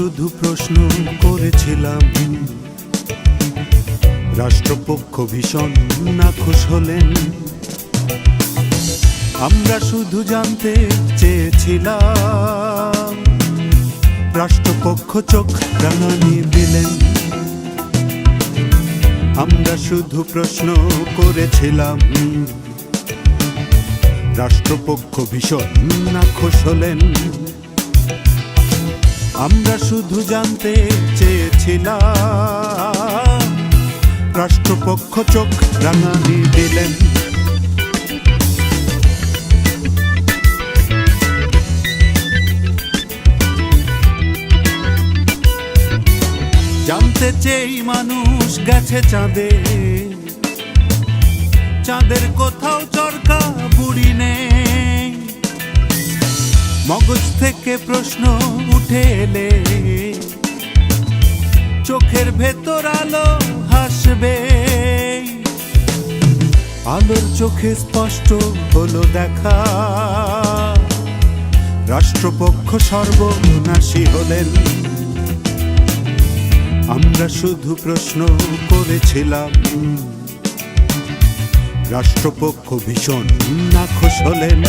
শুধু প্রশ্ন করেছিলাম। রাষ্ট্রপক্ষ ভীষণ নাখুশ হলেন। আমরা শুধু জানতে চেয়েছিলাম। রাষ্ট্রপক্ষ চোখ রাঙানি দিলেন। আমরা শুধু প্রশ্ন করেছিলাম। রাষ্ট্রপক্ষ ভীষণ নাখোশ হলেন। আমরা শুধু জানতে চেয়েছিলাম। রাষ্ট্রপক্ষ চোখ রাঙানি দিলেন। জানতে চেয়ে মানুষ গেছে চাঁদে। চাঁদের কোথাও চরকা বুড়ি নেই। মগজ থেকে প্রশ্ন উঠে এলে চোখের ভেতর আলো হাসবে। আলোর চোখে স্পষ্ট হলো দেখা। রাষ্ট্রপক্ষ সর্বনাশী হলেন। আমরা শুধু প্রশ্ন করেছিলাম। রাষ্ট্রপক্ষ ভীষণ নাখোশ হলেন।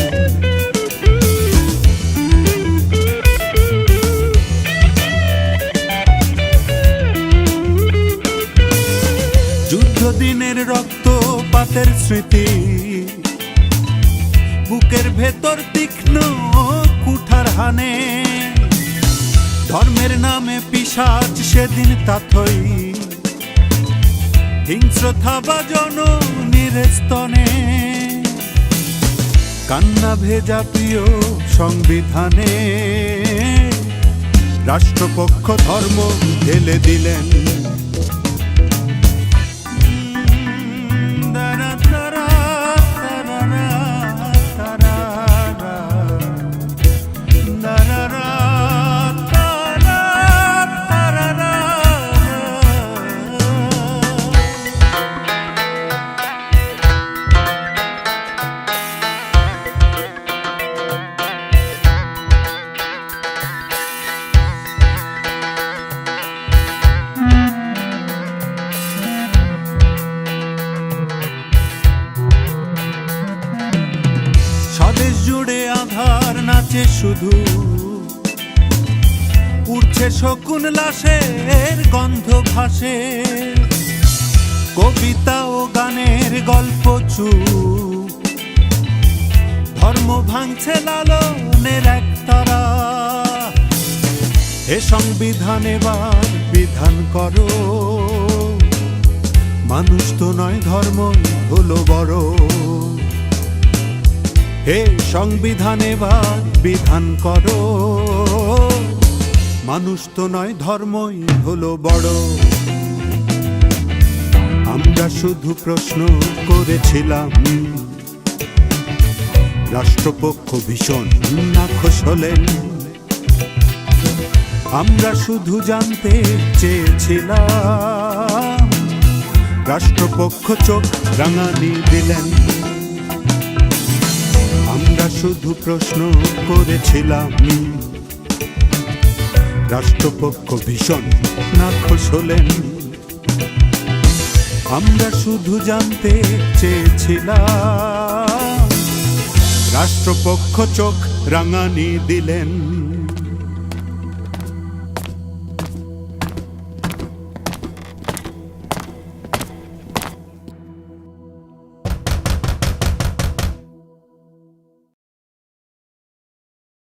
যুদ্ধ দিনের রক্ত পাতের স্মৃতি। বুকের ভেতর তীক্ষ্ণ কুঠার হানে। ধর্মের নামে পিসাচ সেদিন তাথই। হিংস্রতা বা জননীর স্তনে। কান্না ভেজা প্রিয় সংবিধানে। রাষ্ট্রপক্ষ ধর্ম ঢেলে দিলেন নাচে শুধু। উঠছে শকুন লাশের গন্ধ ভাসে। কবিতা ও গানের গল্প চু ধর্ম ভাঙছে লালনের একতারা এ সংবিধান এবার বিধান করো। মানুষ তো নয় ধর্ম হলো বড়। হে সংবিধানে এবার বিধান করো। মানুষ তো নয়, ধর্মই হলো বড়। আমরা শুধু প্রশ্ন করেছিলাম। রাষ্ট্রপক্ষ ভীষণ নাখোশ হলেন। আমরা শুধু জানতে চেয়েছিলাম। রাষ্ট্রপক্ষ চোখ রাঙানি দিলেন। শুধু প্রশ্ন করেছিলাম। রাষ্ট্রপক্ষ ভীষণ নাখোশ হলেন। আমরা শুধু জানতে চেয়েছিলাম। রাষ্ট্রপক্ষ চোখ রাঙানি দিলেন।